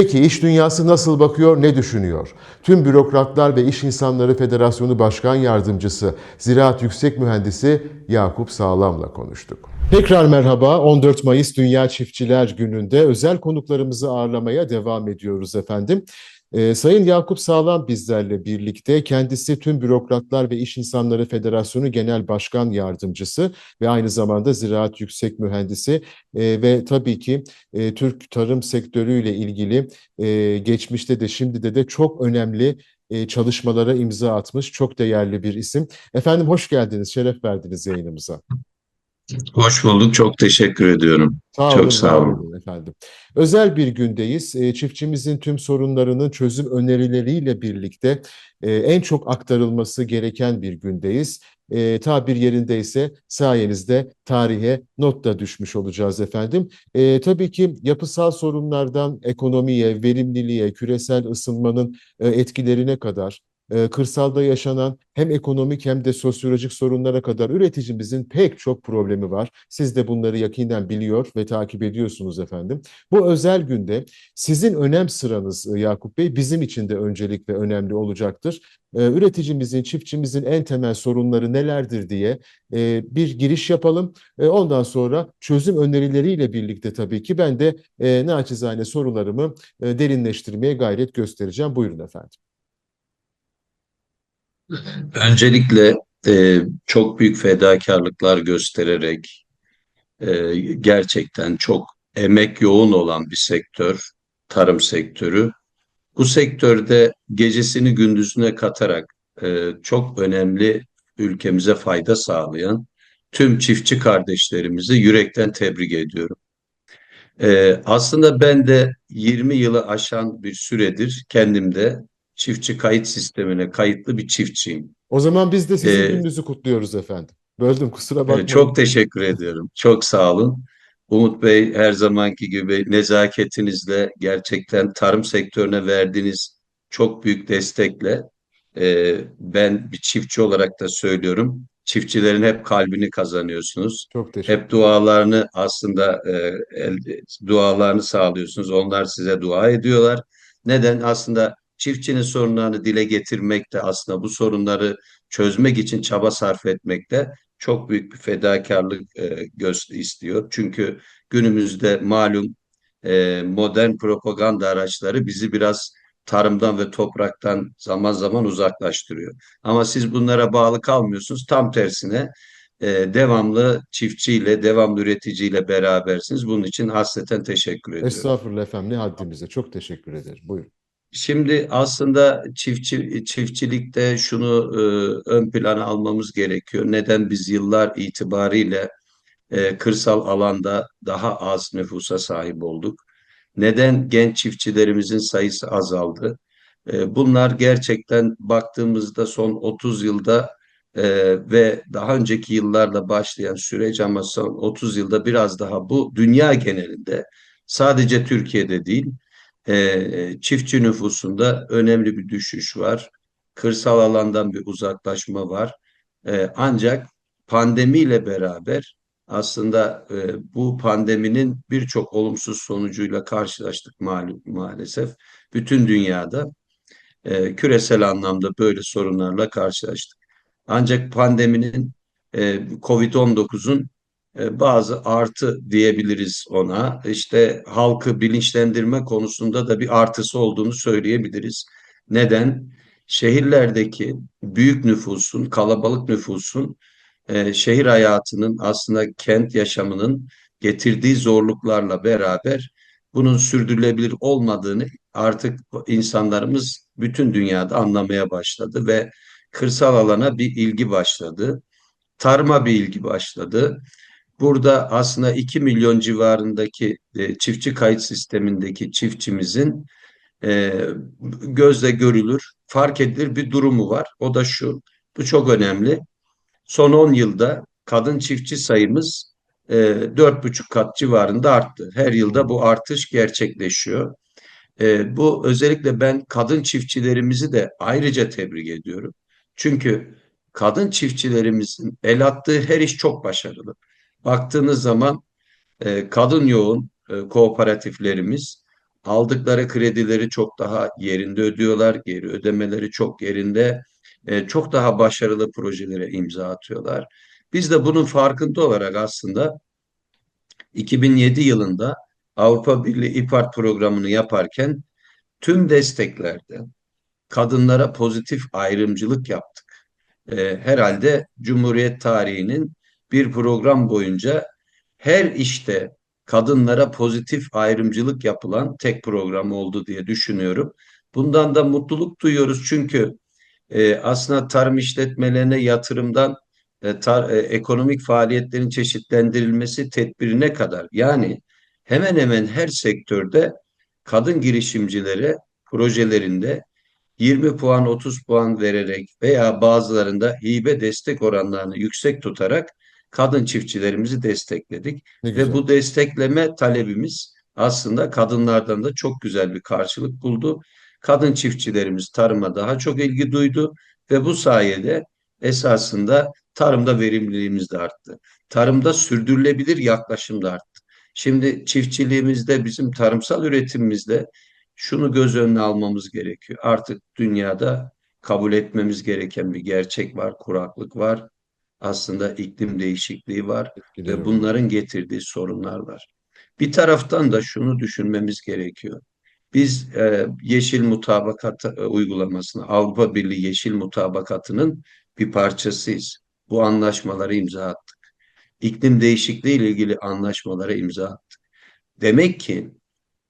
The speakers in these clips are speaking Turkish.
Peki iş dünyası nasıl bakıyor, ne düşünüyor? Tüm Bürokratlar ve İş İnsanları Federasyonu Başkan Yardımcısı Ziraat Yüksek Mühendisi Yakup Sağlam'la konuştuk. Tekrar merhaba. 14 Mayıs Dünya Çiftçiler Günü'nde özel konuklarımızı ağırlamaya devam ediyoruz efendim. Ee, Sayın Yakup Sağlam bizlerle birlikte. Kendisi Tüm Bürokratlar ve İş İnsanları Federasyonu Genel Başkan Yardımcısı ve aynı zamanda Ziraat Yüksek Mühendisi Ee, ve tabii ki e, Türk tarım sektörüyle ilgili e, geçmişte de şimdi de de çok önemli e, çalışmalara imza atmış çok değerli bir isim. Efendim hoş geldiniz, şeref verdiniz yayınımıza. Hoş bulduk. Çok teşekkür ediyorum. Sağ Çok olun, sağ olun. olun efendim. Özel bir gündeyiz. E, Çiftçimizin tüm sorunlarının çözüm önerileriyle birlikte e, en çok aktarılması gereken bir gündeyiz. E, tabir yerindeyse sayenizde tarihe not da düşmüş olacağız efendim. E, tabii ki yapısal sorunlardan ekonomiye, verimliliğe, küresel ısınmanın e, etkilerine kadar e, kırsalda yaşanan hem ekonomik hem de sosyolojik sorunlara kadar üreticimizin pek çok problemi var. Siz de bunları yakinen biliyor ve takip ediyorsunuz efendim. Bu özel günde sizin önem sıranız e, Yakup Bey bizim için de öncelikle önemli olacaktır. E, Üreticimizin, çiftçimizin en temel sorunları nelerdir diye e, bir giriş yapalım. E, Ondan sonra çözüm önerileriyle birlikte tabii ki ben de e, naçizane sorularımı e, derinleştirmeye gayret göstereceğim. Buyurun efendim. Öncelikle e, çok büyük fedakarlıklar göstererek e, gerçekten çok emek yoğun olan bir sektör, tarım sektörü. Bu sektörde gecesini gündüzüne katarak e, çok önemli ülkemize fayda sağlayan tüm çiftçi kardeşlerimizi yürekten tebrik ediyorum. E, aslında ben de 20 yılı aşan bir süredir kendimde çiftçi kayıt sistemine kayıtlı bir çiftçiyim. O zaman biz de sizin Ee, gününüzü kutluyoruz efendim. Böldüm kusura bakmayın. çok teşekkür ediyorum. Çok sağ olun. Umut Bey her zamanki gibi nezaketinizle gerçekten tarım sektörüne verdiğiniz çok büyük destekle e, ben bir çiftçi olarak da söylüyorum. Çiftçilerin hep kalbini kazanıyorsunuz. Çok teşekkür Hep dualarını aslında e, elde- dualarını sağlıyorsunuz. Onlar size dua ediyorlar. Neden? Aslında çiftçinin sorunlarını dile getirmekte aslında bu sorunları çözmek için çaba sarf etmekte çok büyük bir fedakarlık e, göster istiyor. Çünkü günümüzde malum e, modern propaganda araçları bizi biraz tarımdan ve topraktan zaman zaman uzaklaştırıyor. Ama siz bunlara bağlı kalmıyorsunuz. Tam tersine e, devamlı çiftçiyle, devamlı üreticiyle berabersiniz. Bunun için hasreten teşekkür ediyorum. Estağfurullah efendim ne haddimize. Çok teşekkür ederim. Buyurun. Şimdi aslında çiftçi çiftçilikte şunu e, ön plana almamız gerekiyor. Neden biz yıllar itibariyle e, kırsal alanda daha az nüfusa sahip olduk? Neden genç çiftçilerimizin sayısı azaldı? E, bunlar gerçekten baktığımızda son 30 yılda e, ve daha önceki yıllarla başlayan süreç ama son 30 yılda biraz daha bu dünya genelinde sadece Türkiye'de değil e, çiftçi nüfusunda önemli bir düşüş var. Kırsal alandan bir uzaklaşma var. E, ancak pandemiyle beraber aslında e, bu pandeminin birçok olumsuz sonucuyla karşılaştık malum maalesef. Bütün dünyada e, küresel anlamda böyle sorunlarla karşılaştık. Ancak pandeminin e, Covid-19'un e, bazı artı diyebiliriz ona. İşte halkı bilinçlendirme konusunda da bir artısı olduğunu söyleyebiliriz. Neden? Şehirlerdeki büyük nüfusun, kalabalık nüfusun e, şehir hayatının aslında kent yaşamının getirdiği zorluklarla beraber bunun sürdürülebilir olmadığını artık insanlarımız bütün dünyada anlamaya başladı ve kırsal alana bir ilgi başladı. Tarıma bir ilgi başladı. Burada aslında 2 milyon civarındaki e, çiftçi kayıt sistemindeki çiftçimizin e, gözle görülür, fark edilir bir durumu var. O da şu, bu çok önemli. Son 10 yılda kadın çiftçi sayımız e, 4,5 kat civarında arttı. Her yılda bu artış gerçekleşiyor. E, bu özellikle ben kadın çiftçilerimizi de ayrıca tebrik ediyorum. Çünkü kadın çiftçilerimizin el attığı her iş çok başarılı. Baktığınız zaman e, kadın yoğun e, kooperatiflerimiz aldıkları kredileri çok daha yerinde ödüyorlar, geri ödemeleri çok yerinde, e, çok daha başarılı projelere imza atıyorlar. Biz de bunun farkında olarak aslında 2007 yılında Avrupa Birliği İPART programını yaparken tüm desteklerde kadınlara pozitif ayrımcılık yaptık. E, herhalde Cumhuriyet tarihinin bir program boyunca her işte kadınlara pozitif ayrımcılık yapılan tek program oldu diye düşünüyorum. Bundan da mutluluk duyuyoruz çünkü e, aslında tarım işletmelerine yatırımdan e, tar, e, ekonomik faaliyetlerin çeşitlendirilmesi tedbirine kadar yani hemen hemen her sektörde kadın girişimcilere projelerinde 20 puan 30 puan vererek veya bazılarında hibe destek oranlarını yüksek tutarak kadın çiftçilerimizi destekledik. Ne Ve bu destekleme talebimiz aslında kadınlardan da çok güzel bir karşılık buldu. Kadın çiftçilerimiz tarıma daha çok ilgi duydu ve bu sayede esasında tarımda verimliliğimiz de arttı. Tarımda sürdürülebilir yaklaşım da arttı. Şimdi çiftçiliğimizde bizim tarımsal üretimimizde şunu göz önüne almamız gerekiyor. Artık dünyada kabul etmemiz gereken bir gerçek var, kuraklık var. Aslında iklim değişikliği var Etkileri ve bunların getirdiği sorunlar var. Bir taraftan da şunu düşünmemiz gerekiyor. Biz e, yeşil mutabakat e, uygulamasını, Avrupa Birliği yeşil mutabakatının bir parçasıyız. Bu anlaşmaları imza attık. İklim değişikliği ile ilgili anlaşmalara imza attık. Demek ki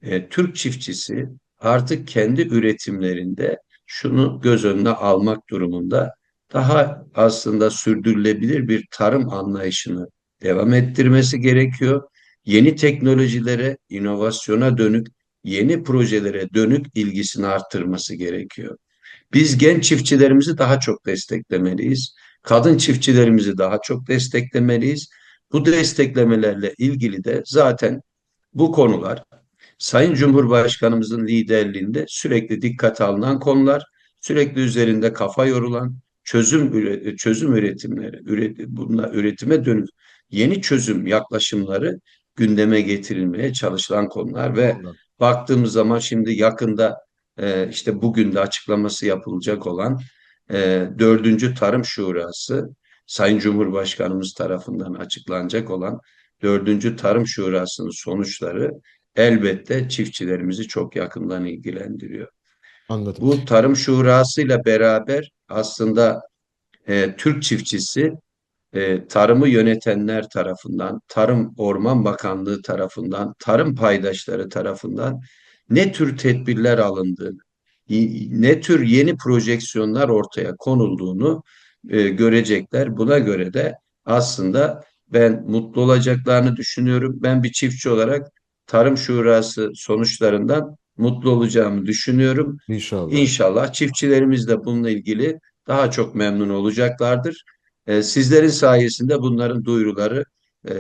e, Türk çiftçisi artık kendi üretimlerinde şunu göz önüne almak durumunda daha aslında sürdürülebilir bir tarım anlayışını devam ettirmesi gerekiyor. Yeni teknolojilere, inovasyona dönük, yeni projelere dönük ilgisini arttırması gerekiyor. Biz genç çiftçilerimizi daha çok desteklemeliyiz. Kadın çiftçilerimizi daha çok desteklemeliyiz. Bu desteklemelerle ilgili de zaten bu konular Sayın Cumhurbaşkanımızın liderliğinde sürekli dikkate alınan konular, sürekli üzerinde kafa yorulan çözüm çözüm üretimleri, üret, bunlar üretime dönük yeni çözüm yaklaşımları gündeme getirilmeye çalışılan konular ve Vallahi. baktığımız zaman şimdi yakında e, işte bugün de açıklaması yapılacak olan e, dördüncü Tarım Şurası Sayın Cumhurbaşkanımız tarafından açıklanacak olan dördüncü Tarım Şurası'nın sonuçları elbette çiftçilerimizi çok yakından ilgilendiriyor. Anladım. Bu Tarım Şurası'yla beraber aslında e, Türk çiftçisi e, tarımı yönetenler tarafından, Tarım Orman Bakanlığı tarafından, tarım paydaşları tarafından ne tür tedbirler alındığını, ne tür yeni projeksiyonlar ortaya konulduğunu e, görecekler. Buna göre de aslında ben mutlu olacaklarını düşünüyorum. Ben bir çiftçi olarak Tarım Şurası sonuçlarından mutlu olacağımı düşünüyorum. İnşallah. İnşallah çiftçilerimiz de bununla ilgili daha çok memnun olacaklardır. Ee, sizlerin sayesinde bunların duyuruları e,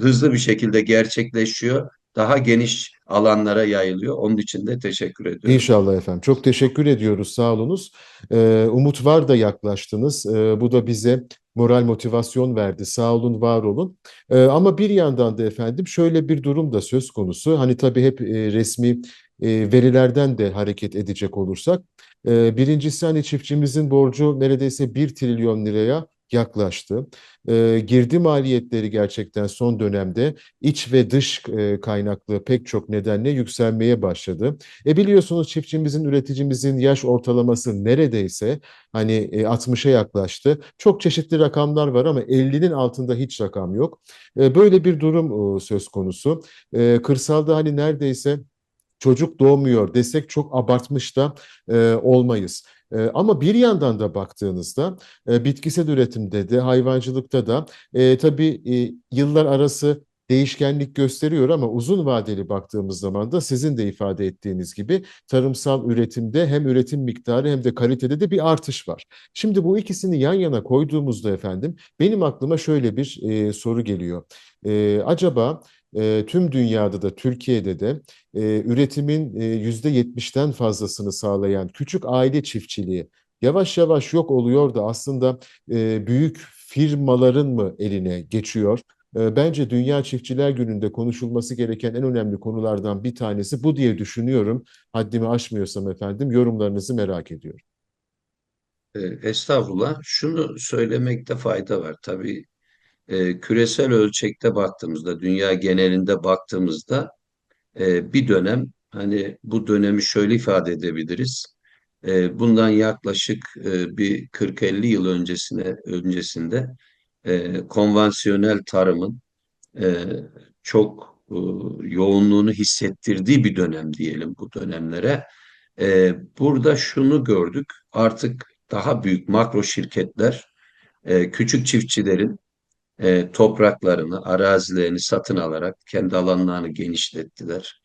hızlı bir şekilde gerçekleşiyor. Daha geniş alanlara yayılıyor. Onun için de teşekkür ediyorum. İnşallah efendim. Çok teşekkür ediyoruz. Sağ olunuz. Ee, Umut var da yaklaştınız. Ee, bu da bize moral motivasyon verdi. Sağ olun, var olun. Ama bir yandan da efendim şöyle bir durum da söz konusu. Hani tabii hep e, resmi e, verilerden de hareket edecek olursak. E, birincisi hani çiftçimizin borcu neredeyse 1 trilyon liraya yaklaştı. E, girdi maliyetleri gerçekten son dönemde iç ve dış e, kaynaklı pek çok nedenle yükselmeye başladı. E biliyorsunuz çiftçimizin, üreticimizin yaş ortalaması neredeyse hani e, 60'a yaklaştı. Çok çeşitli rakamlar var ama 50'nin altında hiç rakam yok. E, böyle bir durum e, söz konusu. E, kırsalda hani neredeyse çocuk doğmuyor desek çok abartmış da e, olmayız. E, ama bir yandan da baktığınızda e, bitkisel üretimde de hayvancılıkta da e, tabii e, yıllar arası değişkenlik gösteriyor ama uzun vadeli baktığımız zaman da sizin de ifade ettiğiniz gibi tarımsal üretimde hem üretim miktarı hem de kalitede de bir artış var. Şimdi bu ikisini yan yana koyduğumuzda efendim benim aklıma şöyle bir e, soru geliyor. E, acaba e, tüm dünyada da Türkiye'de de e, üretimin yüzde yetmişten fazlasını sağlayan küçük aile çiftçiliği yavaş yavaş yok oluyor da aslında e, büyük firmaların mı eline geçiyor? bence Dünya Çiftçiler Günü'nde konuşulması gereken en önemli konulardan bir tanesi bu diye düşünüyorum. Haddimi aşmıyorsam efendim yorumlarınızı merak ediyorum. Estağfurullah. Şunu söylemekte fayda var. Tabii e, küresel ölçekte baktığımızda, dünya genelinde baktığımızda e, bir dönem, hani bu dönemi şöyle ifade edebiliriz. E, bundan yaklaşık e, bir 40-50 yıl öncesine öncesinde e, konvansiyonel tarımın e, çok e, yoğunluğunu hissettirdiği bir dönem diyelim bu dönemlere. E, burada şunu gördük. Artık daha büyük makro şirketler e, küçük çiftçilerin e, topraklarını, arazilerini satın alarak kendi alanlarını genişlettiler.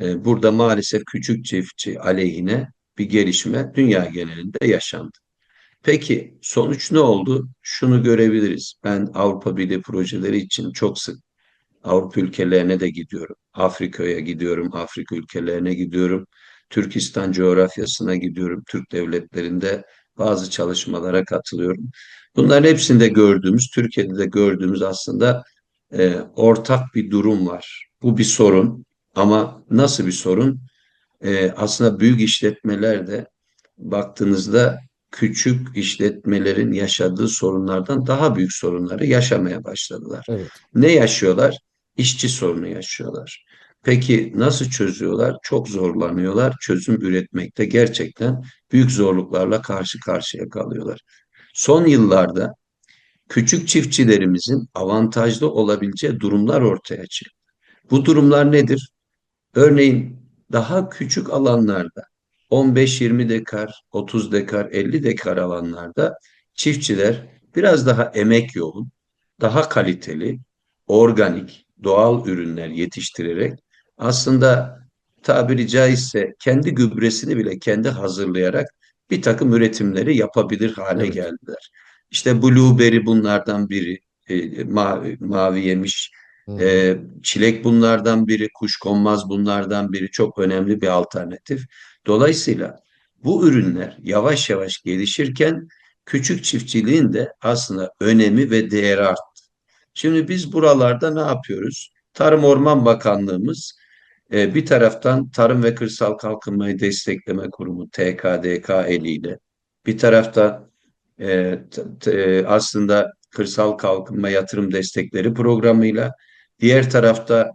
E, burada maalesef küçük çiftçi aleyhine bir gelişme dünya genelinde yaşandı. Peki sonuç ne oldu? Şunu görebiliriz. Ben Avrupa Birliği projeleri için çok sık Avrupa ülkelerine de gidiyorum. Afrika'ya gidiyorum, Afrika ülkelerine gidiyorum. Türkistan coğrafyasına gidiyorum. Türk devletlerinde bazı çalışmalara katılıyorum. Bunların hepsinde gördüğümüz, Türkiye'de de gördüğümüz aslında e, ortak bir durum var. Bu bir sorun ama nasıl bir sorun? E, aslında büyük işletmeler de baktığınızda küçük işletmelerin yaşadığı sorunlardan daha büyük sorunları yaşamaya başladılar. Evet. Ne yaşıyorlar? İşçi sorunu yaşıyorlar. Peki nasıl çözüyorlar? Çok zorlanıyorlar. Çözüm üretmekte gerçekten büyük zorluklarla karşı karşıya kalıyorlar. Son yıllarda küçük çiftçilerimizin avantajlı olabileceği durumlar ortaya çıktı. Bu durumlar nedir? Örneğin daha küçük alanlarda 15-20 dekar, 30 dekar, 50 dekar alanlarda çiftçiler biraz daha emek yoğun, daha kaliteli, organik, doğal ürünler yetiştirerek aslında tabiri caizse kendi gübresini bile kendi hazırlayarak bir takım üretimleri yapabilir hale Evet. geldiler. İşte blueberry bunlardan biri, e, mavi, mavi yemiş, e, çilek bunlardan biri, kuşkonmaz bunlardan biri çok önemli bir alternatif. Dolayısıyla bu ürünler yavaş yavaş gelişirken küçük çiftçiliğin de aslında önemi ve değeri arttı. Şimdi biz buralarda ne yapıyoruz? Tarım Orman Bakanlığımız e, bir taraftan Tarım ve Kırsal Kalkınmayı Destekleme Kurumu TKDK eliyle, bir taraftan e, t- aslında Kırsal Kalkınma Yatırım Destekleri Programı'yla, diğer tarafta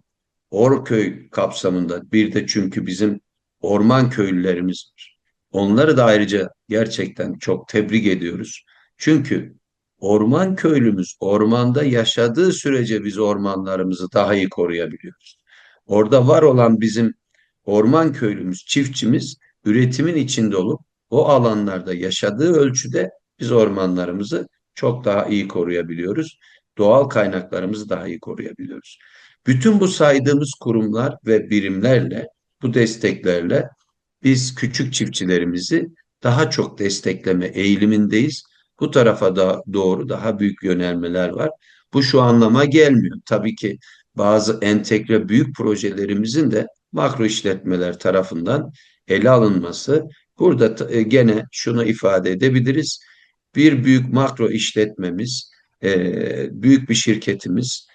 Orköy kapsamında bir de çünkü bizim orman köylülerimiz var. Onları da ayrıca gerçekten çok tebrik ediyoruz. Çünkü orman köylümüz ormanda yaşadığı sürece biz ormanlarımızı daha iyi koruyabiliyoruz. Orada var olan bizim orman köylümüz, çiftçimiz üretimin içinde olup o alanlarda yaşadığı ölçüde biz ormanlarımızı çok daha iyi koruyabiliyoruz. Doğal kaynaklarımızı daha iyi koruyabiliyoruz. Bütün bu saydığımız kurumlar ve birimlerle, bu desteklerle biz küçük çiftçilerimizi daha çok destekleme eğilimindeyiz. Bu tarafa da doğru daha büyük yönelmeler var. Bu şu anlama gelmiyor. Tabii ki bazı entegre büyük projelerimizin de makro işletmeler tarafından ele alınması. Burada e, gene şunu ifade edebiliriz. Bir büyük makro işletmemiz, e, büyük bir şirketimiz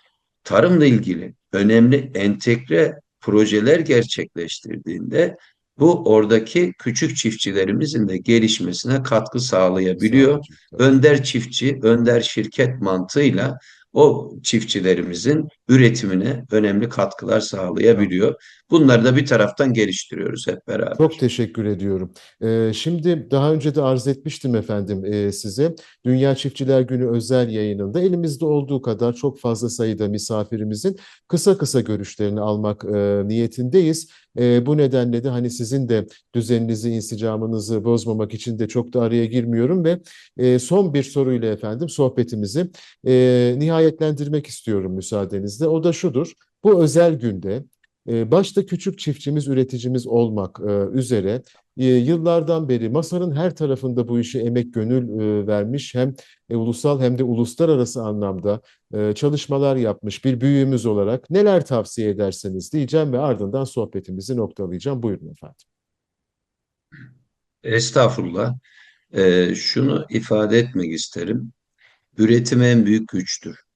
tarımla ilgili önemli entegre projeler gerçekleştirdiğinde bu oradaki küçük çiftçilerimizin de gelişmesine katkı sağlayabiliyor. Önder çiftçi, önder şirket mantığıyla o çiftçilerimizin üretimine önemli katkılar sağlayabiliyor. Bunları da bir taraftan geliştiriyoruz hep beraber. Çok teşekkür ediyorum. Ee, şimdi daha önce de arz etmiştim efendim e, size. Dünya Çiftçiler Günü özel yayınında elimizde olduğu kadar çok fazla sayıda misafirimizin kısa kısa görüşlerini almak e, niyetindeyiz. E, bu nedenle de hani sizin de düzeninizi, insicamınızı bozmamak için de çok da araya girmiyorum ve son bir soruyla efendim sohbetimizi e, nihayetlendirmek istiyorum müsaadenizle. O da şudur. Bu özel günde e, başta küçük çiftçimiz, üreticimiz olmak e, üzere e, yıllardan beri masanın her tarafında bu işe emek gönül vermiş hem ulusal hem de uluslararası anlamda çalışmalar yapmış bir büyüğümüz olarak neler tavsiye ederseniz diyeceğim ve ardından sohbetimizi noktalayacağım. Buyurun efendim. Estağfurullah. Ee, şunu ifade etmek isterim. Üretim en büyük güçtür.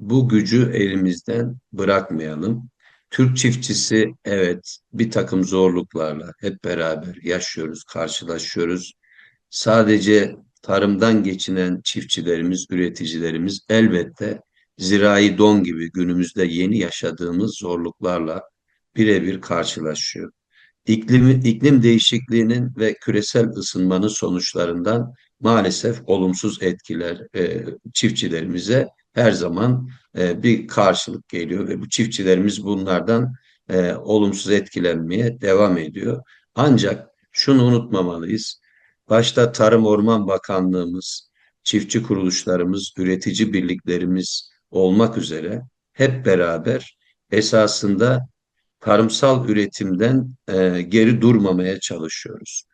Bu gücü elimizden bırakmayalım. Türk çiftçisi evet bir takım zorluklarla hep beraber yaşıyoruz, karşılaşıyoruz. Sadece tarımdan geçinen çiftçilerimiz, üreticilerimiz elbette zirai don gibi günümüzde yeni yaşadığımız zorluklarla birebir karşılaşıyor. İklim, iklim değişikliğinin ve küresel ısınmanın sonuçlarından maalesef olumsuz etkiler e, çiftçilerimize her zaman e, bir karşılık geliyor ve bu çiftçilerimiz bunlardan e, olumsuz etkilenmeye devam ediyor. Ancak şunu unutmamalıyız. Başta Tarım Orman Bakanlığımız, çiftçi kuruluşlarımız, üretici birliklerimiz olmak üzere hep beraber esasında tarımsal üretimden e, geri durmamaya çalışıyoruz.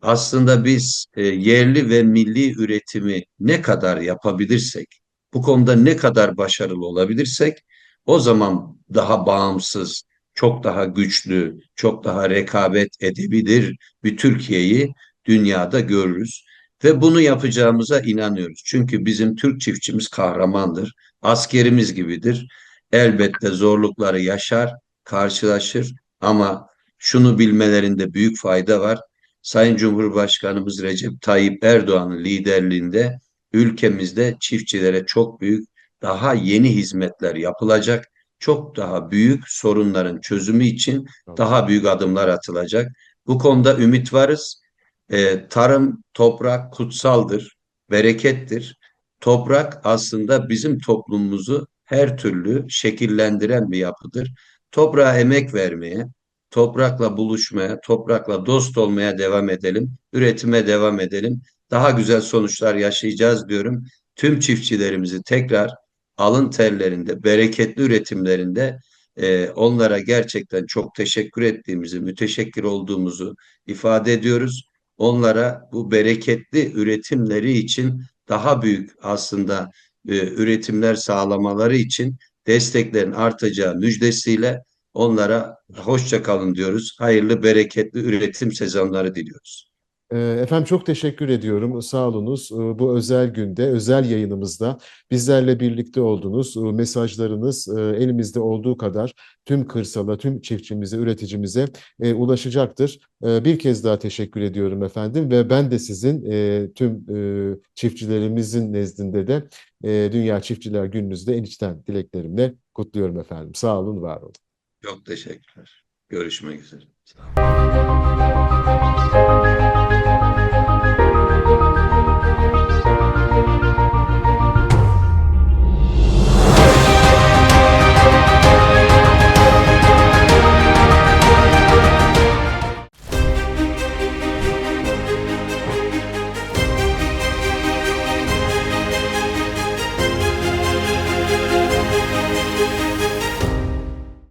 Aslında biz e, yerli ve milli üretimi ne kadar yapabilirsek, bu konuda ne kadar başarılı olabilirsek, o zaman daha bağımsız, çok daha güçlü, çok daha rekabet edebilir bir Türkiye'yi dünyada görürüz. Ve bunu yapacağımıza inanıyoruz. Çünkü bizim Türk çiftçimiz kahramandır, askerimiz gibidir. Elbette zorlukları yaşar, karşılaşır ama şunu bilmelerinde büyük fayda var. Sayın Cumhurbaşkanımız Recep Tayyip Erdoğan'ın liderliğinde ülkemizde çiftçilere çok büyük daha yeni hizmetler yapılacak. Çok daha büyük sorunların çözümü için daha büyük adımlar atılacak. Bu konuda ümit varız. Ee, tarım, toprak kutsaldır, berekettir. Toprak aslında bizim toplumumuzu her türlü şekillendiren bir yapıdır. Toprağa emek vermeye, toprakla buluşmaya, toprakla dost olmaya devam edelim. Üretime devam edelim. Daha güzel sonuçlar yaşayacağız diyorum. Tüm çiftçilerimizi tekrar alın terlerinde, bereketli üretimlerinde e, onlara gerçekten çok teşekkür ettiğimizi, müteşekkir olduğumuzu ifade ediyoruz. Onlara bu bereketli üretimleri için daha büyük aslında e, üretimler sağlamaları için desteklerin artacağı müjdesiyle onlara hoşça kalın diyoruz. Hayırlı, bereketli üretim sezonları diliyoruz. Ee, Efendim çok teşekkür ediyorum. Sağ. Ee, Bu özel günde, özel yayınımızda bizlerle birlikte oldunuz. Ee, Mesajlarınız e, elimizde olduğu kadar tüm kırsala, tüm çiftçimize, üreticimize e, ulaşacaktır. Bir kez daha teşekkür ediyorum efendim ve ben de sizin e, tüm çiftçilerimizin nezdinde de Dünya Çiftçiler Gününüzde en içten dileklerimle kutluyorum efendim. Sağ olun, var olun. Çok teşekkürler. Görüşmek üzere.